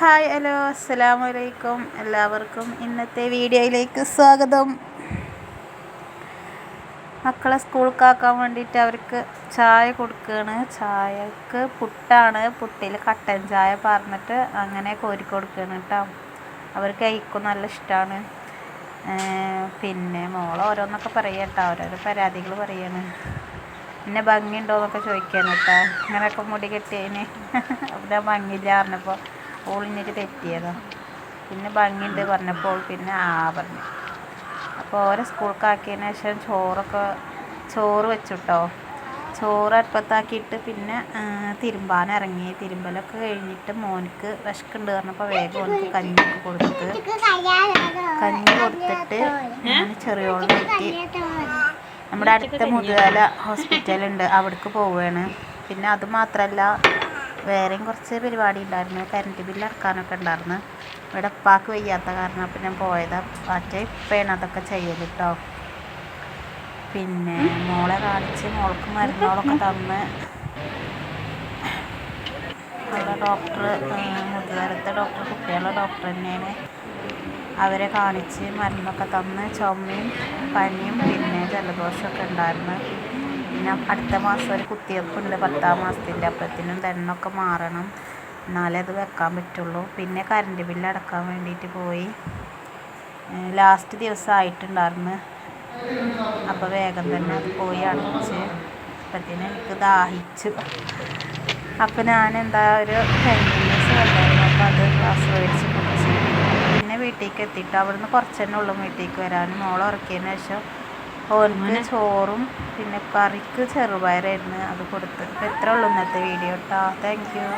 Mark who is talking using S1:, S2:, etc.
S1: Hi hello അസ്സലാമു അലൈക്കും എല്ലാവർക്കും ഇന്നത്തെ വീഡിയോയിലേക്ക് സ്വാഗതം. മക്കളെ സ്കൂൾക്കാക്കാൻ വേണ്ടിയിട്ട് അവർക്ക് ചായ കൊടുക്കുകയാണ് ചായക്ക് പുട്ടാണ്. പുട്ടിൽ കട്ടൻ ചായ പറഞ്ഞിട്ട് അങ്ങനെ കോരി കൊടുക്കുകയാണ് കേട്ടോ. അവർക്ക് കഴിക്കും നല്ല ഇഷ്ടമാണ് പിന്നെ മോൾ ഓരോന്നൊക്കെ പറയുക കേട്ടോ. ഓരോരോ പരാതികൾ പറയാണ്. പിന്നെ ഭംഗിയുണ്ടോ എന്നൊക്കെ ചോദിക്കാൻ കേട്ടോ. അങ്ങനെയൊക്കെ മുടി കെട്ടിയതിന് അപ്പം ഭംഗിയില്ല പറഞ്ഞപ്പോൾ ഓളിഞ്ഞിട്ട് തെറ്റിയതോ. പിന്നെ ഭംഗിയുണ്ട് പറഞ്ഞപ്പോൾ പിന്നെ ആ പറഞ്ഞു. അപ്പോൾ ഓരോ സ്കൂൾക്കാക്കിയതിന് ശേഷം ചോറൊക്കെ ചോറ് വെച്ചുട്ടോ. ചോറ് അടുപ്പത്താക്കിയിട്ട് പിന്നെ തിരുമ്പാൻ ഇറങ്ങി തിരുമ്പലൊക്കെ കഴിഞ്ഞിട്ട് മോനിക്ക് വിശക്കുണ്ട് പറഞ്ഞപ്പോൾ വേഗം ഓനക്ക് കഞ്ഞി കൊടുത്ത്. കഞ്ഞി കൊടുത്തിട്ട് ചെറിയോളം കിട്ടി. നമ്മുടെ അടുത്ത മുതുകാല ഹോസ്പിറ്റലുണ്ട്. അവിടേക്ക് പോവുകയാണ് പിന്നെ അത് മാത്രമല്ല വേറെയും കുറച്ച് പരിപാടി ഉണ്ടായിരുന്നു. കറണ്ട് ബില്ല് അടക്കാനൊക്കെ ഉണ്ടായിരുന്നു. ഇവിടെ ഉപ്പാക്ക് വയ്യാത്ത കാരണം അപ്പം ഞാൻ പോയതാ. മറ്റേ ഇപ്പയാണ് അതൊക്കെ ചെയ്യൽ കേട്ടോ പിന്നെ മോളെ കാണിച്ച് മോൾക്ക് മരുന്നുകളൊക്കെ തന്ന്. അവിടെ ഡോക്ടർ മുതുകാലത്തെ ഡോക്ടർ കുട്ടികളുടെ ഡോക്ടർ തന്നെയാണ്. അവരെ കാണിച്ച് മരുന്നൊക്കെ തന്ന് ചുമയും പനിയും പിന്നെ ജലദോഷമൊക്കെ ഉണ്ടായിരുന്നു. പിന്നെ അടുത്ത മാസം ഒരു കുത്തിവെപ്പുണ്ട്. പത്താം മാസത്തിന്റെ അപ്പത്തിനും തെണ്ണൊക്കെ മാറണം. എന്നാലേ അത് വെക്കാൻ പറ്റുള്ളൂ. പിന്നെ കറണ്ട് ബില്ല് അടക്കാൻ വേണ്ടിയിട്ട് പോയി. ലാസ്റ്റ് ദിവസം ആയിട്ടുണ്ടായിരുന്നു അപ്പോൾ വേഗം തന്നെ അത് പോയി അടച്ച്. അപ്പത്തിന് എനിക്ക് ദാഹിച്ചു. അപ്പോൾ ഞാൻ എന്താ ഒരു കഞ്ഞീസ് വന്നായിരുന്നു അപ്പോൾ അത് ക്ലാസ് മേടിച്ച് കുടിച്ച്. പിന്നെ വീട്ടിലേക്ക് എത്തിയിട്ട് അവിടുന്ന് കുറച്ച് തന്നെ ഉള്ളു വീട്ടിലേക്ക് വരാനും മോൾ ഉറക്കിയതിന് ശേഷം ഓർക്ക് ചോറും പിന്നെ കറിക്ക് ചെറുപയറായിരുന്നു അത് കൊടുത്തത് ഇത്രേ ഉള്ളൂ ഇന്നത്തെ വീഡിയോ കേട്ടോ താങ്ക് യു